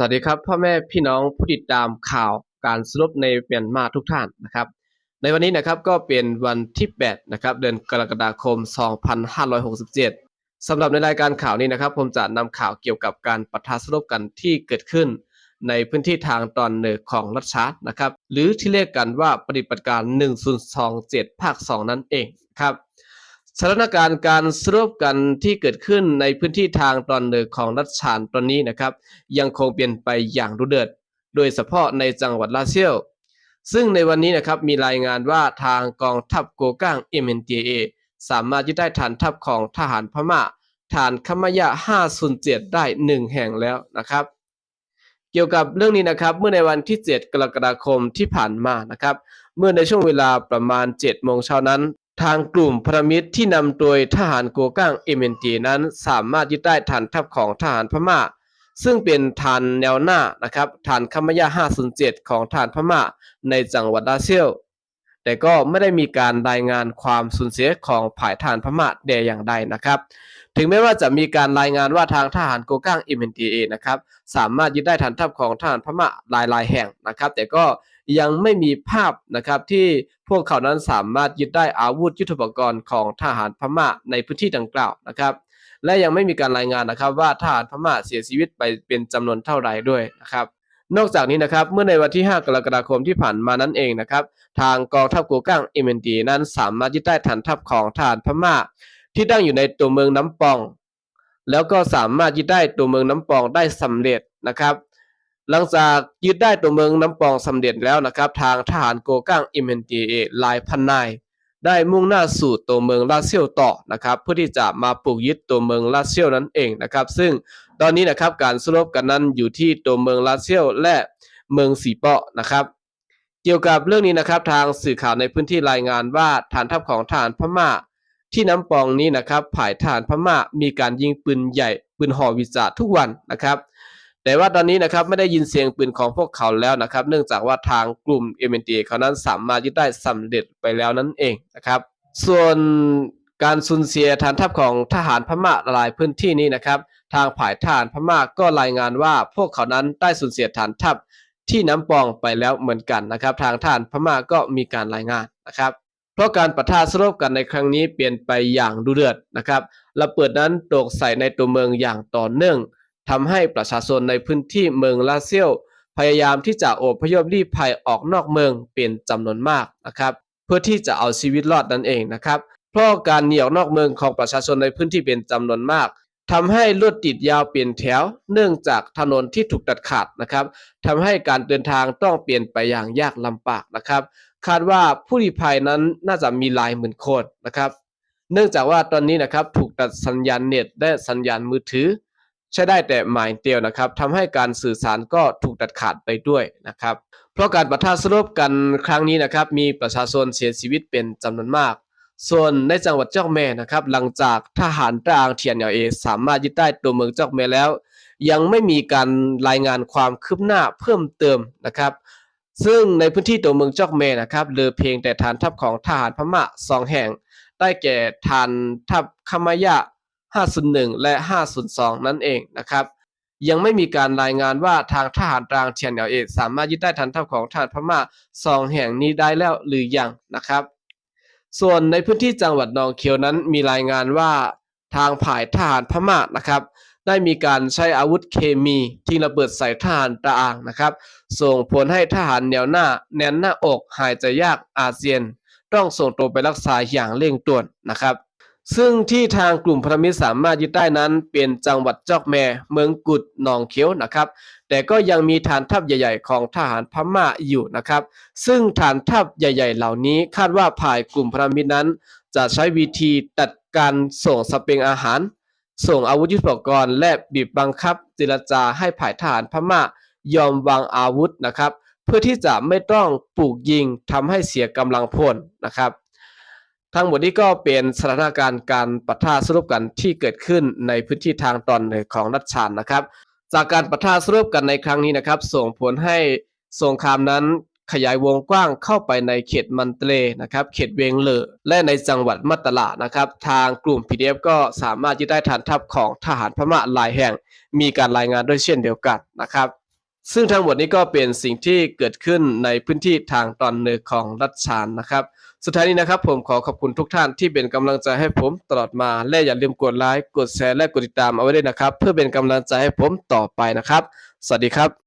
สวัสดีครับพ่อแม่พี่น้องผู้ติดตามข่าวการสรุปในเมียนมาทุกท่านนะครับ ในวันนี้นะครับก็เป็นวันที่8นะครับเดือนกรกฎาคม 2567สำหรับในรายการข่าวนี้นะครับ ผมจะนำข่าวเกี่ยวกับการปะทะสรุปกันที่เกิดขึ้น ในพื้นที่ทางตอนเหนือของรัฐชาร์ดนะครับ หรือที่เรียกกันว่าปฏิบัติการ 1027 ภาค 2 นั่นเองครับ สถานการณ์การสรุปกันที่เกิดขึ้นในพื้นที่ทางตอนเหนือของรัฐชานตอนนี้นะครับ ยังคงเปลี่ยนไปอย่างรุนแรงโดยเฉพาะในจังหวัดลาเซียว ซึ่งในวันนี้นะครับมีรายงานว่าทางกองทัพโกก้าง MNDAA สามารถยึดได้ฐานทัพของทหารพม่า ฐานคมยะ507 ได้ 1 แห่งแล้วนะครับ เกี่ยวกับเรื่องนี้นะครับเมื่อในวันที่ 7 กรกฎาคมที่ผ่านมานะครับ เมื่อในช่วงเวลาประมาณ 7 โมงเช้านั้น ทางกลุ่มพันธมิตรที่นำโดยทหารโกก้าง MNT นั้นสามารถยึดได้ฐานทัพของทหารพม่า ซึ่งเป็นฐานแนวหน้านะครับฐานคมยะ507 ของฐานพม่าในจังหวัดลาเซียวแต่ก็ไม่ได้มีการรายงานความสูญเสียของผ่ายฐานพม่าแต่อย่างใดนะครับ ถึงแม้ว่าจะมีการรายงานว่าทางทหารโกก้าง MNTA นะครับสามารถยึดได้ฐานทัพของทหารพม่าหลายๆ แห่งนะครับ แต่ก็ ยังไม่มีภาพนะครับที่พวกเขานั้นสามารถยึดได้อาวุธยุทโธปกรณ์ของทหารพม่าในพื้นที่ดังกล่าวนะครับ และยังไม่มีการรายงานนะครับว่าทหารพม่าเสียชีวิตไปเป็นจำนวนเท่าไหร่ด้วยนะครับนอกจากนี้นะครับเมื่อในวันที่ 5 กรกฎาคมที่ผ่านมานั่นเองนะครับทางกองทัพกูก้าง MND นั้นสามารถยึดได้ฐานทัพของทหารพม่า ที่ตั้งอยู่ในตัวเมืองน้ำปอง แล้วก็สามารถยึดได้ตัวเมืองน้ำปองได้สำเร็จนะครับ หลังจากยึดได้ตัวเมืองน้ำปองสำเร็จแล้วนะครับ ทางทหารโกก้าง MNDA หลายพันนายได้มุ่งหน้าสู่ตัวเมืองลาเซียวต่อนะครับ เพื่อที่จะมาปลูกยึดตัวเมืองลาเซียวนั่นเองนะครับ ซึ่งตอนนี้นะครับการสรุปกันนั้นอยู่ที่ตัวเมืองลาเซียวและเมืองสีเปาะนะครับ เกี่ยวกับเรื่องนี้นะครับทางสื่อข่าวในพื้นที่รายงานว่าฐานทัพของทหารพม่า ที่น้ำปองนี้นะครับผ่ายทหารพม่ามีการยิงปืนใหญ่ปืนห่อวิจาทุกวันนะครับ แต่ว่าตอนนี้นะครับไม่ได้ยินเสียงปืนของพวกเขาแล้วนะครับ เนื่องจากว่าทางกลุ่ม m n t เขานั้นสามารถยึดได้สำเร็จไปแล้วนั่นเองนะครับ ส่วนการสูญเสียฐานทัพของทหารพม่าหลายพื้นที่นี้นะครับ ทางผ่ายทหารพม่าก็รายงานว่าพวกเขานั้นได้สูญเสียฐานทัพที่น้ำปองไปแล้วเหมือนกันนะครับ ทางทหารพม่าก็มีการรายงานนะครับ เพราะการปะทะสรบกันในครั้งนี้เปลี่ยนไปอย่างดุเดือดนะครับระเบิดนั้นตกใส่ในตัวเมืองอย่างต่อเนื่อง ทำให้ประชาชนในพื้นที่เมืองลาเซียว พยายามที่จะอพยพรีภัยออกนอกเมืองเป็นจำนวนมากนะครับ เพื่อที่จะเอาชีวิตรอดนั่นเองนะครับ เพราะการหนีออกนอกเมืองของประชาชนในพื้นที่เป็นจำนวนมากทำให้รถติดยาวเปลี่ยนแถว เนื่องจากถนนที่ถูกตัดขาดนะครับทำให้การเดินทางต้องเปลี่ยนไปอย่างยากลำบากนะครับ คาดว่าผู้ลี้ภัยนั้นน่าจะมีหลายหมื่นคนนะครับ เนื่องจากว่าตอนนี้นะครับถูกตัดสัญญาณเน็ตและสัญญาณมือถือ ใช้ได้แต่หมายเดียวนะครับทำให้การสื่อสารก็ถูกตัดขาดไปด้วยนะครับ เพราะการปะทะสรบกันครั้งนี้นะครับ มีประชาชนเสียชีวิตเป็นจำนวนมาก ส่วนในจังหวัดเจ้าแม่นะครับ หลังจากทหารตรางเทียนเอ สามารถยึดได้ตัวเมืองเจ้าแม่แล้ว ยังไม่มีการรายงานความคืบหน้าเพิ่มเติมนะครับ ซึ่งในพื้นที่ตัวเมืองจอกเมนะครับเหลือเพียงแต่ฐานทัพของทหารพม่าสองแห่ง ได้แก่ฐานทัพคามายะ 501 และ 502 นั่นเองนะครับ ยังไม่มีการรายงานว่าทางทหารตรางเทียนเอเอสามารถยึดได้ฐานทัพของทหารพม่าสองแห่งนี้ได้แล้วหรือยังนะครับ ส่วนในพื้นที่จังหวัดนองเขียวนั้นมีรายงานว่าทางผ่ายทหารพม่านะครับ ได้มีการใช้อาวุธเคมีที่ระเบิดใส่ทหารตะอางนะครับ ส่งผลให้ทหารแนวหน้าแน่นหน้าอกหายใจยากอาเซียน ต้องส่งตัวไปรักษาอย่างเร่งด่วนนะครับ ซึ่งที่ทางกลุ่มพันธมิตรสามารถยึดได้นั้น เป็นจังหวัดจอกแม เมืองกุดหนองเขียวนะครับ แต่ก็ยังมีฐานทัพใหญ่ ๆ ของทหารพม่าอยู่นะครับ ซึ่งฐานทัพใหญ่ ๆ เหล่านี้คาดว่าภายกลุ่มพันธมิตรนั้น จะใช้วิธีตัดการส่งสเปงอาหาร ส่งอาวุธยุทโธปกรณ์และบีบบังคับเจรจาให้ผ่ายทหารพม่ายอมวางอาวุธนะครับ เพื่อที่จะไม่ต้องปลูกยิงทำให้เสียกำลังพลนะครับ ทั้งหมดนี้ก็เป็นสถานการณ์การปะทะสรุปกันที่เกิดขึ้นในพื้นที่ทางตอนเหนือของรัฐชานนะครับ จากการปะทะสรุปกันในครั้งนี้นะครับ ส่งผลให้สงครามนั้นขยายวงกว้างเข้าไปในเขตมันเตเลนะครับ เขตเวงเลอและในจังหวัดมัตตลานะครับ ทางกลุ่ม PDF ก็สามารถยึดได้ฐานทัพของทหารพม่าหลายแห่ง มีการรายงานด้วยเช่นเดียวกันนะครับ ซึ่งทั้งหมดนี้ก็เป็นสิ่งที่เกิดขึ้นในพื้นที่ทางตอนเหนือของรัฐฉานนะครับ สุดท้ายนี้นะครับผมขอขอบคุณทุกท่านที่เป็นกำลังใจให้ผมตลอดมาและอย่าลืมกดไลค์กดแชร์และกดติดตามเอาไว้ด้วยนะครับ เพื่อเป็นกำลังใจให้ผมต่อไปนะครับ สวัสดีครับ